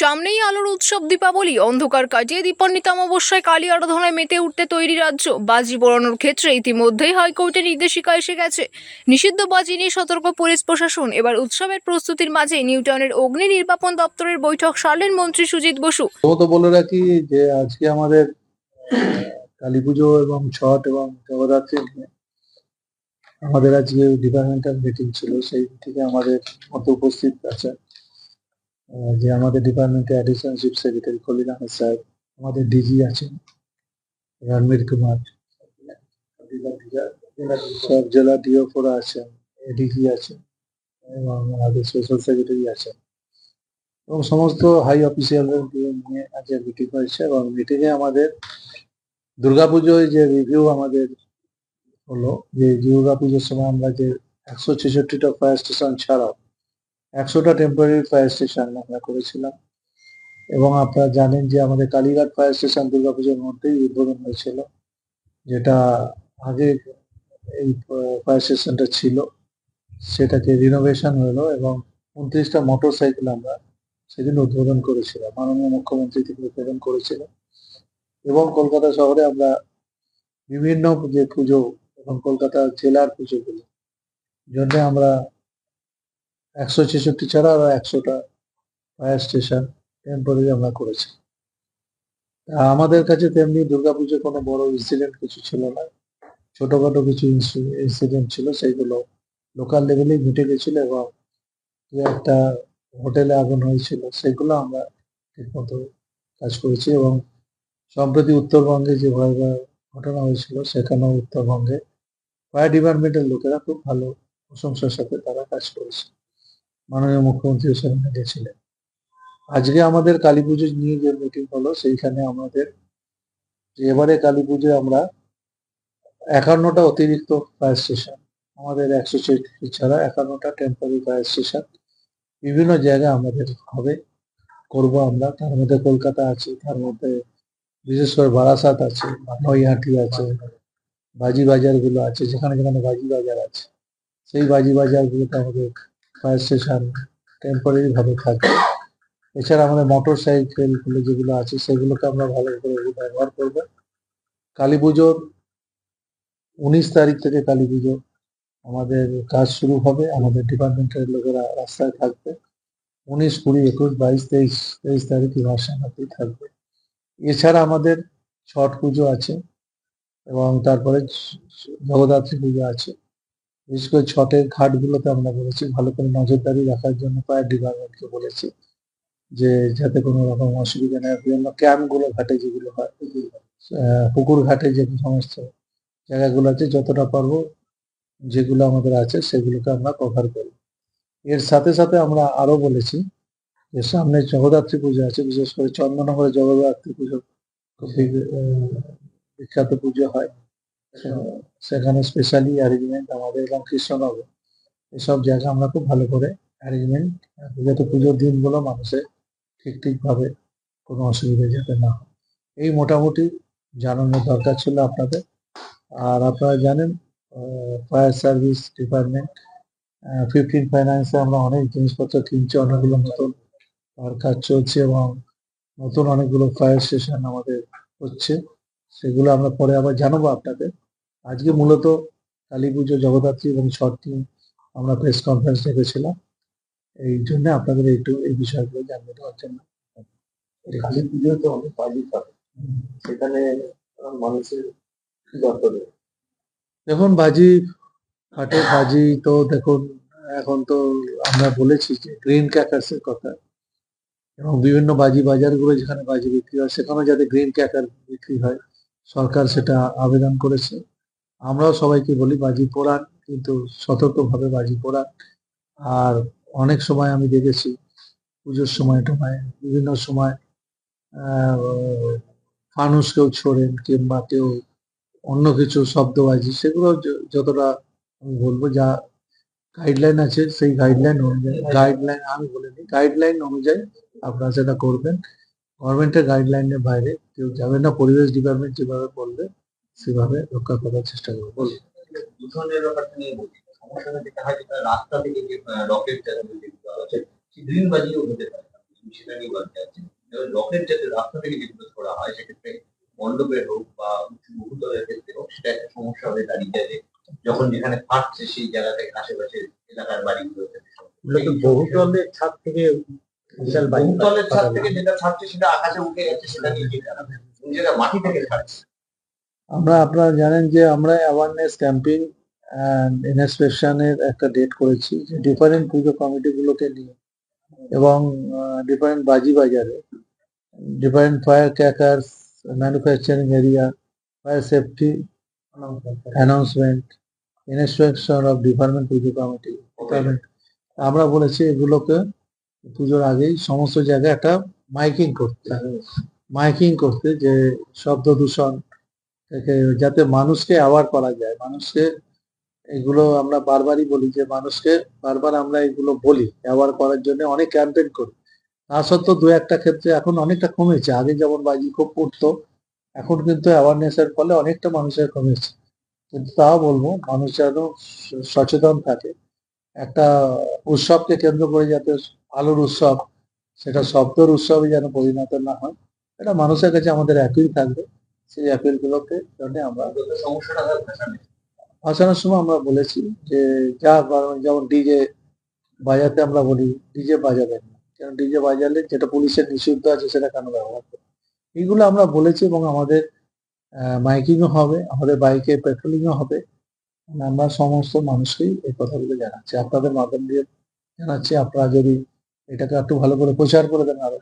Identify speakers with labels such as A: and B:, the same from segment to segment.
A: সামনেই আলোর উৎসব দীপাবলি। অন্ধকার কাটিয়ে দীপান্বিত অমাবস্যায় কালী আরাধনায় মেতে উঠতে তৈরি রাজ্য। বাজি পোড়ানোর ক্ষেত্রে ইতিমধ্যেই হাইকোর্টের নির্দেশিকা এসে গেছে। নিষিদ্ধ বাজি নিয়ে সতর্ক পুলিশ প্রশাসন। এবার উৎসবের প্রস্তুতির মাঝে নিউটাউনের অগ্নি নির্বাপন দপ্তরের বৈঠক সারলেন মন্ত্রী সুজিত বসু।
B: বলে রাখি যে আজকে আমাদের, কালী পুজো এবং ছট এবং জগদ্ধাত্রী আমাদের আজকে ডিপার্টমেন্টাল মিটিং ছিল। সেই থেকে আমাদের মতো উপস্থিত আছে যে আমাদের ডিপার্টমেন্টের additional chief secretary Khalil Ahmed সাহেব আমাদের ডিজি আছেন, রণবীর কুমার। সব জেলা ডিওফোরা আছেন এডিজি আছেন, এবং আমাদের সোশ্যাল সেক্রেটারি আছেন। এবং সমস্ত হাই অফিসিয়ালদের নিয়ে আজকে মিটিং হয়েছে, এবং মিটিংয়ে আমাদের দুর্গাপুজোয় যে রিভিউ আমাদের হলো, যে দুর্গাপুজোর সময় আমরা যে একশো ছেষট্টিটা ফায়ার স্টেশন ছাড়াও একশোটা টেম্পোরারি ফায়ার স্টেশন আমরা করেছিলাম। এবং আপনারা জানেন যে আমাদের কালীঘাট ফায়ার স্টেশন দুর্গাপুজোর মধ্যেই উদ্বোধন হয়েছিল, যেটা আগে এই ফায়ার স্টেশনটা ছিল। সেটাকে রিনোভেশন হলো এবং উনত্রিশটা মোটর সাইকেল আমরা সেদিন উদ্বোধন করেছিলাম, মাননীয় মুখ্যমন্ত্রী থেকে উদ্বোধন করেছিলেন। এবং কলকাতা শহরে আমরা বিভিন্ন যে পুজো এবং কলকাতা জেলার পুজোগুলো, জন্য আমরা একশো ছেষট্টি ছাড়া আরও একশোটা ফায়ার স্টেশন টেম্পোরারি আমরা করেছি। আমাদের কাছে তেমনি দুর্গাপুজো কোনো বড় ইনসিডেন্ট কিছু ছিল না। ছোটখাটো কিছু ইনসিডেন্ট ছিল সেইগুলো লোকাল লেভেলেই মিটে গেছিল এবং দু একটা হোটেলে আগুন হয়েছিল, সেগুলো আমরা ঠিকমতো কাজ করেছি এবং সম্প্রতি উত্তরবঙ্গে যে ভয়াবহ ঘটনা হয়েছিল, সেখানেও উত্তরবঙ্গে ফায়ার ডিপার্টমেন্টের লোকেরা খুব ভালো প্রশংসার সাথে তারা কাজ করেছে। মাননীয় মুখ্যমন্ত্রী সেখানে গেছিলেন। আজকে আমাদের কালী পুজো নিয়ে যে মিটিং হলো, সেইখানে আমাদের এবারে কালী পুজোয় আমরা একান্নটা অতিরিক্ত ফায়ার স্টেশন আমাদের একশো চৌত্রিশ ছাড়া একান্নটা টেম্পোরারি ফায়ার স্টেশন বিভিন্ন জায়গায় আমাদের হবে, করব আমরা। তার মধ্যে কলকাতা আছে, তার মধ্যে বিশেষ করে বারাসাত আছে নৈহাটি আছে, বাজি বাজারগুলো আছে, যেখানে যেখানে বাজি বাজার আছে। সেই বাজি বাজারগুলোতে আমাদের ফায়ার স্টেশন টেম্পোরারি ভাবে থাকবে এছাড়া আমাদের মোটর সাইকেলগুলো যেগুলো আছে, সেগুলোকে আমরা ভালো করে ব্যবহার করব। কালী পুজোর উনিশ তারিখ থেকে কালী পুজো আমাদের কাজ শুরু হবে। আমাদের ডিপার্টমেন্টের লোকেরা রাস্তায় থাকবে। উনিশ, কুড়ি, একুশ, বাইশ, তেইশ তেইশ তারিখে ভারসাম্যতেই থাকবে। এছাড়া আমাদের ছট পুজো আছে এবং তারপরে জগদ্ধাত্রী পুজো আছে। বিশেষ করে ছটের ঘাটগুলোতে আমরা বলেছি, ভালো করে নজরদারি রাখার জন্য ফায়ার ডিপার্টমেন্টকে বলেছি, যে যাতে কোনো রকম অসুবিধা না বিভিন্ন ক্যাম্পগুলো ঘাটে যেগুলো হয় পুকুর ঘাটে যে সমস্ত জায়গাগুলো আছে, যতটা পারব যেগুলো আমাদের আছে সেগুলোকে আমরা কভার করি এর সাথে সাথে আমরা আরও বলেছি যে সামনে জগদ্ধাত্রী পুজো আছে, বিশেষ করে চন্দননগরে জগদ্ধাত্রী পুজো বিখ্যাত পুজো হয়। সেখানে স্পেশালি অ্যারেঞ্জমেন্ট আমাদের এবং কৃষ্ণনগর, এসব জায়গা আমরা খুব ভালো করে অ্যারেঞ্জমেন্ট যাতে পুজোর দিনগুলো মানুষের ঠিক ঠিকভাবে কোনো অসুবিধা যাতে না হয়। এই মোটামুটি জানানোর দরকার ছিল আপনাদের। আর আপনারা জানেন ফায়ার সার্ভিস ডিপার্টমেন্ট ফিফটিন ফাইন্যান্সে আমরা অনেক জিনিসপত্র কিনছি, অনেকগুলো নতুন কাজ চলছে এবং নতুন অনেকগুলো ফায়ার স্টেশন আমাদের হচ্ছে। সেগুলো আমরা পরে আবার জানাব আপনাদের। আজকে মূলত কালী পুজো, জগদ্ধাত্রী এবং ছট নিয়ে আমরা প্রেস কনফারেন্স রেখেছিলাম। এই জন্য আপনাদের একটু এই বিষয়গুলো জানিয়ে দেওয়ার জন্য।
C: কালী পুজো তো অনেক থাকে সেখানে মানুষের
B: দেখুন বাজি ফাটে বাজি তো দেখুন, এখন তো আমরা বলেছি যে গ্রিন ক্যাকার্সের কথা। এবং বিভিন্ন বাজি বাজারগুলো যেখানে বাজি বিক্রি হয়, সেখানেও যাতে গ্রিন ক্যাকার বিক্রি হয়। সরকার সেটা আবেদন করেছে। আমরাও সবাইকে বলি বাজি পোড়ান, কিন্তু সতর্কভাবে বাজি পোড়ান। আর অনেক সময় আমি দেখেছি, পুজোর সময় টময়, বিভিন্ন সময় ফানুস কেউ ছোড়েন কিংবা কেউ অন্য কিছু শব্দবাজি সেগুলো যতটা আমি বলব যা গাইডলাইন আছে, সেই গাইডলাইন অনুযায়ী গাইডলাইন আমি বলিনি গাইডলাইন অনুযায়ী আপনারা সেটা করবেন। গভর্নমেন্টের গাইডলাইনের বাইরে কেউ যাবে না পরিবেশ ডিপার্টমেন্ট যেভাবে বলবে সেভাবে রক্ষা করার চেষ্টা করব। বলুন।
C: দূষণের ব্যাপারটা নিয়ে যেটা হয় যেটা রাস্তা থেকে যে রকেট যেগুলো আছে সেই গ্রিন বাজিও হতে পারে।
D: আমি সেটা নিয়ে বলতে চাচ্ছি এবার রকেট যাতে রাস্তা থেকে যেগুলো ছোড়া হয় সেক্ষেত্রে মণ্ডপের হোক বা উঁচু বহুতলের ক্ষেত্রে হোক সেটা একটা সমস্যা হয়ে দাঁড়িয়ে যায় যখন যেখানে ফাটছে সেই জায়গা থেকে আশেপাশে এলাকার বাড়িগুলোতে
C: বহুতলের ছাদ থেকে
D: বহুতলের ছাদ থেকে যেটা ছাড়ছে সেটা আকাশে উঠে যাচ্ছে সেটা নিয়ে যেটা মাটি থেকে ছাড়ছে।
B: আমরা আপনারা জানেন যে আমরা অ্যাওয়ারনেস ক্যাম্পেইন ইনস্পেকশনের একটা ডেট করেছি যে ডিফারেন্ট পুজো কমিটিগুলোকে নিয়ে এবং ডিফারেন্ট বাজি বাজারে different fire crackers manufacturing area fire safety announcement inspection of department puja committee. আমরা বলেছি এগুলোকে পুজোর আগেই সমস্ত জায়গায় একটা মাইকিং করতে মাইকিং করতে যে শব্দ দূষণ থেকে যাতে মানুষকে অ্যাওয়ার করা যায়। মানুষকে এগুলো আমরা বারবারই বলি যে মানুষকে বারবার আমরা এগুলো বলি। অ্যাওয়ার করার জন্য অনেক ক্যাম্পেইন করি। তা সত্ত্বেও দু একটা ক্ষেত্রে এখন অনেকটা কমেছে। আগে যেমন বাজি খুব পড়তো এখন কিন্তু অ্যাওয়ারনেসের ফলে অনেকটা মানুষের কমেছে। কিন্তু তাও বলব, মানুষ যেন সচেতন থাকে। একটা উৎসবকে কেন্দ্র করে যাতে আলোর উৎসব, সেটা শব্দর উৎসবে যেন পরিণত না হয়, এটা মানুষের কাছে আমাদের অ্যাপিল থাকবে, সেই অ্যাপিল গুলোকে জন্য আমরা ভাসানোর সময় আমরা বলেছি যে, যা যেমন ডিজে বাজাতে আমরা বলি, ডিজে বাজাবেন না। কারণ ডিজে বাজালে যেটা পুলিশের নিষিদ্ধ আছে সেটা কেন ব্যবহার করবে? এইগুলো আমরা বলেছি এবং আমাদের মাইকিংও হবে, আমাদের বাইকে পেট্রোলিংও হবে। আমরা সমস্ত মানুষকেই এই কথাগুলো জানাচ্ছি। আপনাদের মাধ্যম দিয়ে জানাচ্ছি, আপনারা যদি এটাকে একটু ভালো করে প্রচার করে দেন
D: আরও।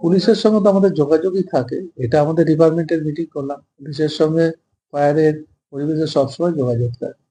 B: পুলিশের সঙ্গে তো আমাদের যোগাযোগই থাকে। এটা আমাদের ডিপার্টমেন্টের মিটিং করলাম। পুলিশের সঙ্গে ফায়ারের পরিবেশের সবসময় যোগাযোগ থাকে।